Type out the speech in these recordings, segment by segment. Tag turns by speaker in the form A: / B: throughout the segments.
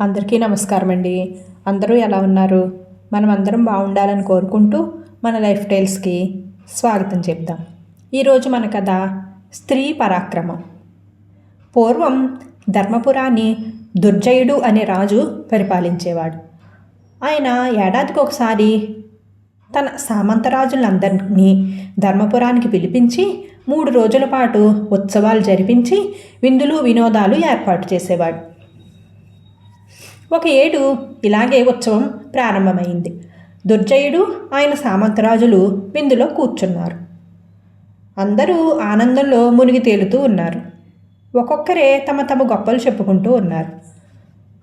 A: అందరికీ నమస్కారం అండి అందరూ ఎలా ఉన్నారు? మనం అందరం బాగుండాలని కోరుకుంటూ మన లైఫ్ స్టైల్స్కి స్వాగతం చెప్తాం ఈరోజు మన కథ స్త్రీ పరాక్రమం. పూర్వం ధర్మపురాన్ని దుర్జయుడు అనే రాజు పరిపాలించేవాడు. ఆయన ఏడాదికి ఒకసారి తన సామంతరాజులందరినీ ధర్మపురానికి పిలిపించి మూడు రోజుల పాటు ఉత్సవాలు జరిపించి విందులు వినోదాలు ఏర్పాటు చేసేవాడు. ఒక ఏడు ఇలాగే ఉత్సవం ప్రారంభమైంది. దుర్జయుడు ఆయన సామంతరాజులు విందులో కూర్చున్నారు. అందరూ ఆనందంలో మునిగి తేలుతూ ఉన్నారు. ఒక్కొక్కరే తమ తమ గొప్పలు చెప్పుకుంటూ ఉన్నారు.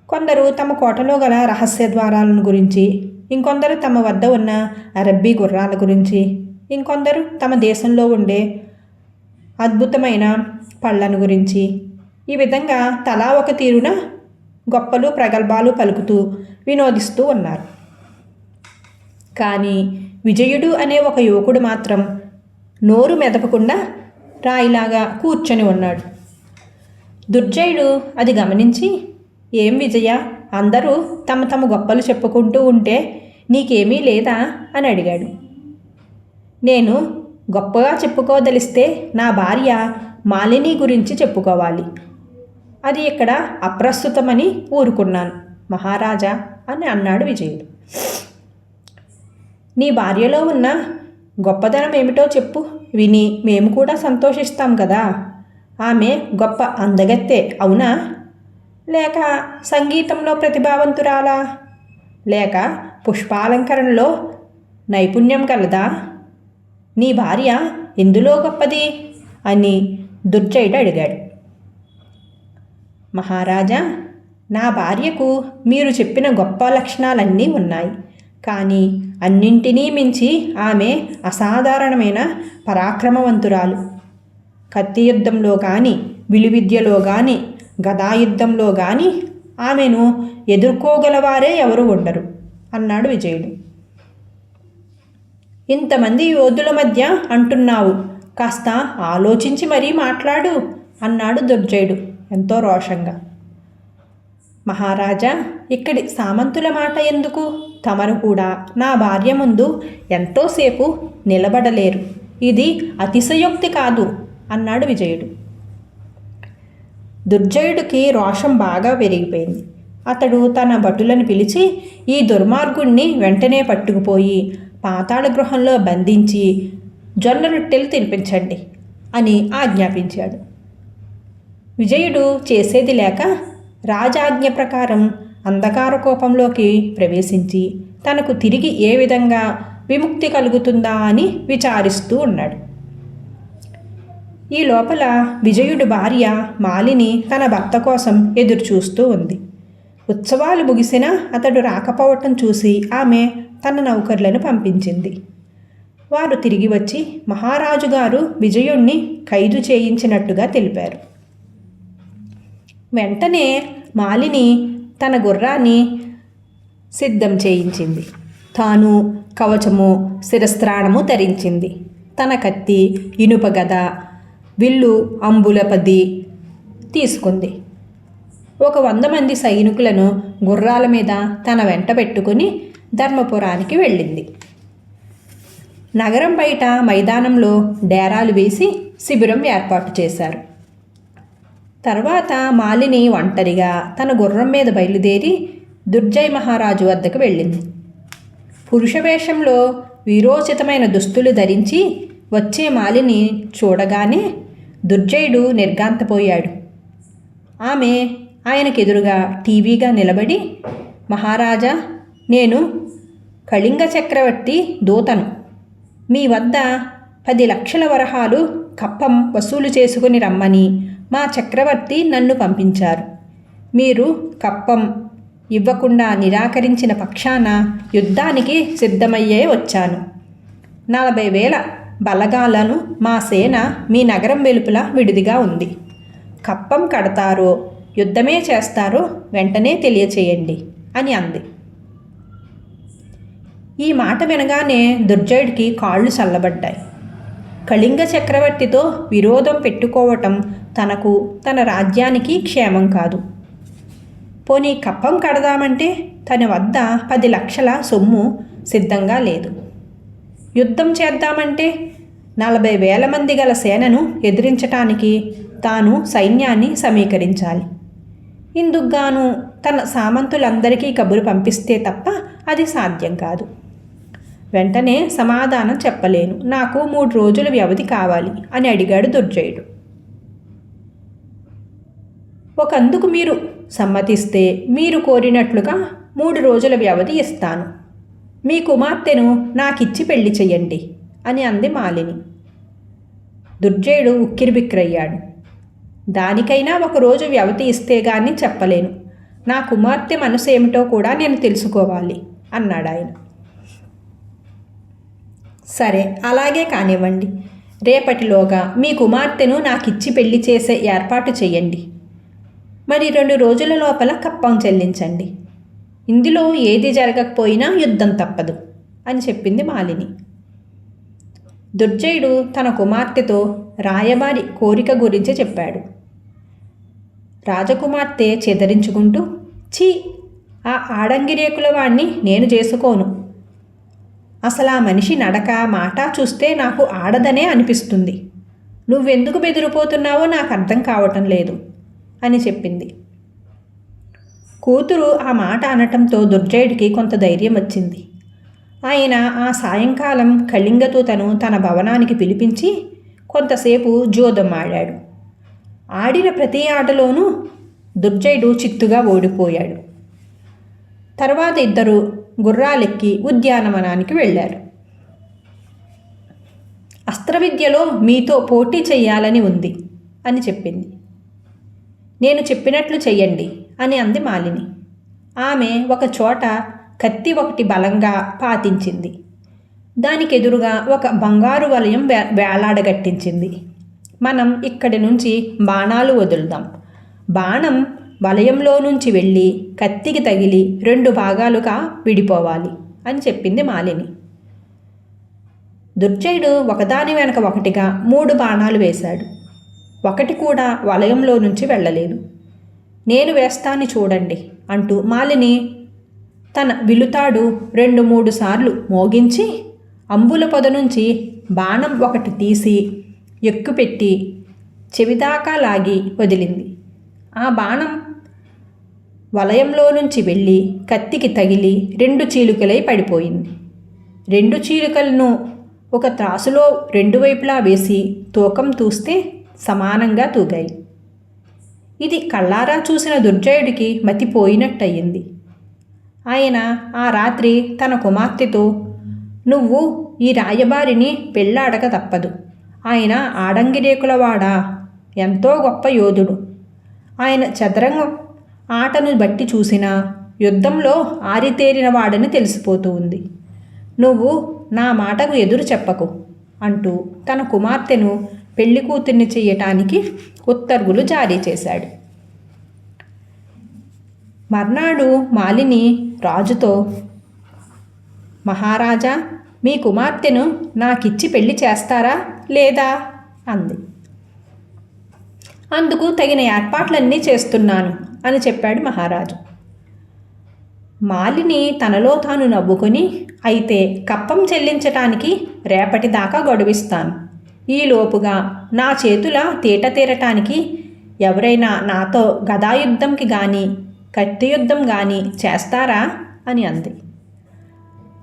A: కొందరు తమ కోటలో గల రహస్య ద్వారాలను గురించి ఇంకొందరు తమ వద్ద ఉన్న అరబ్బీ గుర్రాల గురించి ఇంకొందరు తమ దేశంలో ఉండే అద్భుతమైన పళ్ళను గురించి. ఈ విధంగా తలా ఒక తీరున గొప్పలు ప్రగల్భాలు పలుకుతూ వినోదిస్తూ ఉన్నారు. కానీ విజయుడు అనే ఒక యువకుడు మాత్రం నోరు మెదపకుండా రాయిలాగా కూర్చొని ఉన్నాడు. దుర్జయుడు అది గమనించి ఏం విజయ అందరూ తమ తమ గొప్పలు చెప్పుకుంటూ ఉంటే నీకేమీ లేదా? అని అడిగాడు. నేను గొప్పగా చెప్పుకోదలిస్తే నా భార్య మాలిని గురించి చెప్పుకోవాలి. అది ఇక్కడ అప్రస్తుతమని ఊరుకున్నాను. మహారాజా అని అన్నాడు విజయుడు. నీ భార్యలో ఉన్న గొప్పదనం ఏమిటో చెప్పు. విని మేము కూడా సంతోషిస్తాం కదా. ఆమె గొప్ప అందగత్తే అవునా? లేక సంగీతంలో ప్రతిభావంతురాలా? లేక పుష్పాలంకరణలో నైపుణ్యం కలదా నీ భార్య ఎందులో గొప్పది? అని దుర్జయుడు అడిగాడు. మహారాజా నా భార్యకు మీరు చెప్పిన గొప్ప లక్షణాలన్నీ ఉన్నాయి. కానీ అన్నింటినీ మించి ఆమె అసాధారణమైన పరాక్రమవంతురాలు. కత్తి యుద్ధంలో కానీ విలువిద్యలో కానీ గదాయుద్ధంలో కానీ ఆమెను ఎదుర్కోగలవారే ఎవరు ఉండరు అన్నాడు విజయుడు. ఇంతమంది యోధుల మధ్య అంటున్నావు కాస్త ఆలోచించి మరీ మాట్లాడు అన్నాడు దుర్జయుడు. ఎంతో రోషంగా. మహారాజా ఇక్కడి సామంతుల మాట ఎందుకు? తమరు కూడా నా భార్య ముందు ఎంతోసేపు నిలబడలేరు. ఇది అతిశయోక్తి కాదు అన్నాడు విజయుడు. దుర్జయుడికి రోషం బాగా పెరిగిపోయింది అతడు తన భటులను పిలిచి ఈ దుర్మార్గుణ్ణి వెంటనే పట్టుకుపోయి పాతాళ గృహంలో బంధించి జొన్న రొట్టెలు తినిపించండి అని ఆజ్ఞాపించాడు. విజయుడు చేసేది లేక రాజాజ్ఞ ప్రకారం అంధకార కోపంలోకి ప్రవేశించి తనకు తిరిగి ఏ విధంగా విముక్తి కలుగుతుందా అని విచారిస్తూ ఉన్నాడు. ఈ లోపల విజయుడు భార్య మాలిని తన భర్త కోసం ఎదురుచూస్తూ ఉంది. ఉత్సవాలు ముగిసినా అతడు రాకపోవటం చూసి ఆమె తన నౌకర్లను పంపించింది. వారు తిరిగి వచ్చి మహారాజు గారు విజయుణ్ణి ఖైదు చేయించినట్టుగా తెలిపారు. వెంటనే మాలిని తన గుర్రాన్ని సిద్ధం చేయించింది. తాను కవచము శిరస్త్రాణము ధరించింది. తన కత్తి ఇనుప గద విల్లు అంబులపది తీసుకుంది. ఒక వంద మంది సైనికులను గుర్రాల మీద తన వెంట పెట్టుకుని ధర్మపురానికి వెళ్ళింది. నగరం బయట మైదానంలో డేరాలు వేసి శిబిరం ఏర్పాటు చేశారు. తర్వాత మాలిని ఒంటరిగా తన గుర్రం మీద బయలుదేరి దుర్జయ్ మహారాజు వద్దకు వెళ్ళింది. పురుష వేషంలో వీరోచితమైన దుస్తులు ధరించి వచ్చే మాలిని చూడగానే దుర్జయుడు నిర్గాంతపోయాడు ఆమె ఆయనకెదురుగా టీవీగా నిలబడి మహారాజా నేను కళింగ చక్రవర్తి దూతను. మీ వద్ద పది లక్షల వరహాలు కప్పం వసూలు చేసుకుని రమ్మని మా చక్రవర్తి నన్ను పంపించారు. మీరు కప్పం ఇవ్వకుండా నిరాకరించిన పక్షాన యుద్ధానికి సిద్ధమయ్యే వచ్చాను. నలభై వేల బలగాలను మా సేన మీ నగరం వెలుపల విడిదిగా ఉంది. కప్పం కడతారో యుద్ధమే చేస్తారో వెంటనే తెలియచేయండి అని అంది. ఈ మాట వినగానే దుర్జయుడికి కాళ్ళు చల్లబడ్డాయి. కళింగ చక్రవర్తితో విరోధం పెట్టుకోవటం తనకు తన రాజ్యానికి క్షేమం కాదు. పోనీ కప్పం కడదామంటే తన వద్ద పది లక్షల సొమ్ము సిద్ధంగా లేదు. యుద్ధం చేద్దామంటే నలభై వేల మంది గల సేనను ఎదిరించటానికి తాను సైన్యాన్ని సమీకరించాలి. ఇందుకుగాను తన సామంతులందరికీ కబురు పంపిస్తే తప్ప అది సాధ్యం కాదు. వెంటనే సమాధానం చెప్పలేను. నాకు మూడు రోజుల వ్యవధి కావాలి అని అడిగాడు దుర్జయుడు. ఒకందుకు మీరు సమ్మతిస్తే మీరు కోరినట్లుగా మూడు రోజుల వ్యవధి ఇస్తాను. మీ కుమార్తెను నాకిచ్చి పెళ్ళి చెయ్యండి అని అంది మాలిని. దుర్జయుడు ఉక్కిరిబిక్కిరయ్యాడు దానికైనా ఒకరోజు వ్యవధి ఇస్తే గాని చెప్పలేను. నా కుమార్తె మనసు ఏమిటో కూడా నేను తెలుసుకోవాలి అన్నాడు ఆయన సరే అలాగే కానివ్వండి. రేపటిలోగా మీ కుమార్తెను నాకిచ్చి పెళ్ళి చేసే ఏర్పాటు చేయండి మరి రెండు రోజుల లోపల కప్పం చెల్లించండి. ఇందులో ఏది జరగకపోయినా యుద్ధం తప్పదు అని చెప్పింది మాలిని. దుర్జయుడు తన కుమార్తెతో రాయబారి కోరిక గురించి చెప్పాడు. రాజకుమార్తె చెదరించుకుంటూ ఛీ ఆ ఆడంగిరేకుల వాణ్ణి నేను చేసుకోను. అసలు ఆ మనిషి నడక మాట చూస్తే నాకు ఆడదనే అనిపిస్తుంది. నువ్వెందుకు బెదిరిపోతున్నావో నాకు అర్థం కావటం లేదు అని చెప్పింది. కూతురు ఆ మాట అనటంతో దుర్జయుడికి కొంత ధైర్యం వచ్చింది. ఆయన ఆ సాయంకాలం కళింగతూతను తన భవనానికి పిలిపించి కొంతసేపు జోదం ఆడాడు. ఆడిన ప్రతి ఆటలోనూ దుర్జయుడు చిత్తుగా ఓడిపోయాడు. తర్వాత ఇద్దరు గుర్రాలెక్కి ఉద్యానవనానికి వెళ్ళారు. అస్త్రవిద్యలో మీతో పోటీ చెయ్యాలని ఉంది అని చెప్పింది. నేను చెప్పినట్లు చెయ్యండి అని అంది మాలిని. ఆమె ఒక చోట కత్తి ఒకటి బలంగా పాతించింది. దానికి ఎదురుగా ఒక బంగారు వలయం వే వేలాడగట్టించింది. మనం ఇక్కడి నుంచి బాణాలు వదులుదాం. బాణం వలయంలో నుంచి వెళ్ళి కత్తికి తగిలి రెండు భాగాలుగా విడిపోవాలి అని చెప్పింది మాలిని. దుర్జయుడు ఒకదాని వెనక ఒకటిగా మూడు బాణాలు వేశాడు. ఒకటి కూడా వలయంలో నుంచి వెళ్ళలేదు. నేను వేస్తాను చూడండి అంటూ మాలిని తన విలుతాడు రెండు మూడు సార్లు మోగించి అంబుల పొద నుంచి బాణం ఒకటి తీసి ఎక్కుపెట్టి చెవిదాకా లాగి వదిలింది. ఆ బాణం వలయంలో నుంచి వెళ్ళి కత్తికి తగిలి రెండు చీలుకలై పడిపోయింది. రెండు చీలుకలను ఒక త్రాసులో రెండు వైపులా వేసి తూకం తూస్తే సమానంగా తూగాయి. ఇది కళ్ళారా చూసిన దుర్జయుడికి మతిపోయినట్టయింది. ఆయన ఆ రాత్రి తన కుమార్తెతో నువ్వు ఈ రాయబారిని పెళ్ళాడక తప్పదు. ఆయన ఆడంగిరేకులవాడా? ఎంతో గొప్ప యోధుడు. ఆయన చదరంగం ఆటను బట్టి చూసినా యుద్ధంలో ఆరితేరిన వాడని తెలిసిపోతూ ఉంది నువ్వు నా మాటకు ఎదురు చెప్పకు అంటూ తన కుమార్తెను పెళ్ళి కూతుర్ని చేయటానికి ఉత్తర్వులు జారీ చేశాడు. మర్నాడు మాలిని రాజుతో మహారాజా మీ కుమార్తెను నాకిచ్చి పెళ్ళి చేస్తారా లేదా? అంది. అందుకు తగిన ఏర్పాట్లన్నీ చేస్తున్నాను అని చెప్పాడు మహారాజు. మాలిని తనలో తాను నవ్వుకొని అయితే కప్పం చెల్లించటానికి రేపటి దాకా గడువిస్తాను. ఈలోపుగా నా చేతుల తీట తీరటానికి ఎవరైనా నాతో గదాయుద్ధంకి కానీ కత్తి యుద్ధం కానీ చేస్తారా? అని అంది.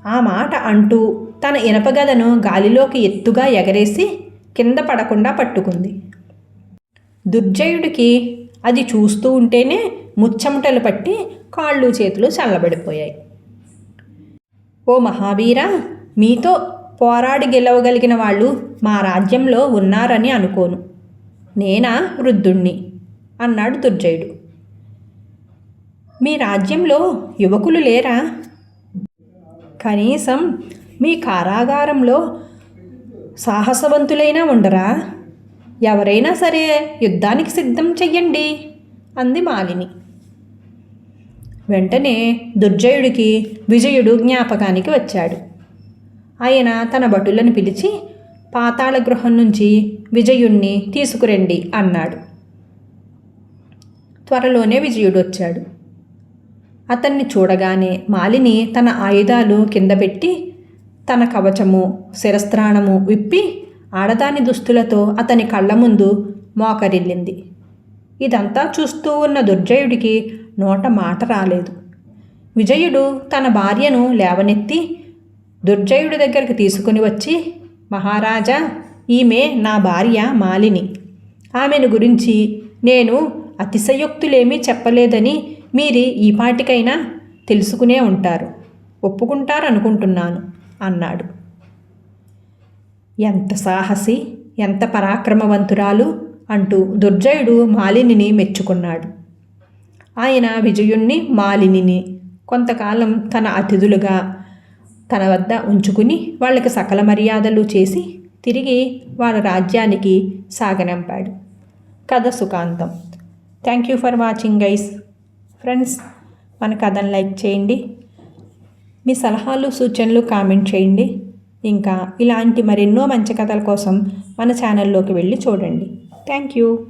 A: ఆ మాట అంటూ తన ఇనపగదను గాలిలోకి ఎత్తుగా ఎగరేసి కింద పడకుండా పట్టుకుంది. దుర్జయుడికి అది చూస్తూ ఉంటేనే ముచ్చమటలు పట్టి కాళ్ళు చేతులు చల్లబడిపోయాయి. ఓ మహావీరా మీతో పోరాడి గెలవగలిగిన వాళ్ళు మా రాజ్యంలో ఉన్నారని అనుకోను. నేనా వృద్ధుణ్ణి? అన్నాడు దుర్జయుడు. మీ రాజ్యంలో యువకులు లేరా? కనీసం మీ కారాగారంలో సాహసవంతులైనా ఉండరా? ఎవరైనా సరే యుద్ధానికి సిద్ధం చెయ్యండి అంది మాలిని. వెంటనే దుర్జయుడికి విజయుడు జ్ఞాపకానికి వచ్చాడు. ఆయన తన భటులను పిలిచి పాతాళ గృహం నుంచి విజయుణ్ణి తీసుకురండి అన్నాడు. త్వరలోనే విజయుడు వచ్చాడు. అతన్ని చూడగానే మాలిని తన ఆయుధాలు కింద పెట్టి తన కవచము శిరస్త్రాణము విప్పి ఆడదాని దుస్తులతో అతని కళ్ళ ముందు మోకరిల్లింది. ఇదంతా చూస్తూ ఉన్న దుర్జయుడికి నోట మాట రాలేదు. విజయుడు తన భార్యను లేవనెత్తి దుర్జయుడి దగ్గరికి తీసుకుని వచ్చి మహారాజా ఈమె నా భార్య మాలిని. ఆమెను గురించి నేను అతిశయోక్తులేమీ చెప్పలేదని మీరు ఈ పాటికైనా తెలుసుకునే ఉంటారు. ఒప్పుకుంటారనుకుంటున్నాను అన్నాడు. ఎంత సాహసి ఎంత పరాక్రమవంతురాలు అంటూ దుర్జయుడు మాలినిని మెచ్చుకున్నాడు. ఆయన విజయుణ్ణి మాలినిని కొంతకాలం తన అతిథులుగా తన వద్ద ఉంచుకుని వాళ్ళకి సకల మర్యాదలు చేసి తిరిగి వాళ్ళ రాజ్యానికి సాగనంపాడు. కథ సుఖాంతం. Thank you for watching guys friends మన కథను లైక్ చేయండి. మీ సలహాలు సూచనలు కామెంట్ చేయండి. ఇంకా ఇలాంటి మరెన్నో మంచి కథల కోసం మన ఛానల్లోకి వెళ్ళి చూడండి. Thank you.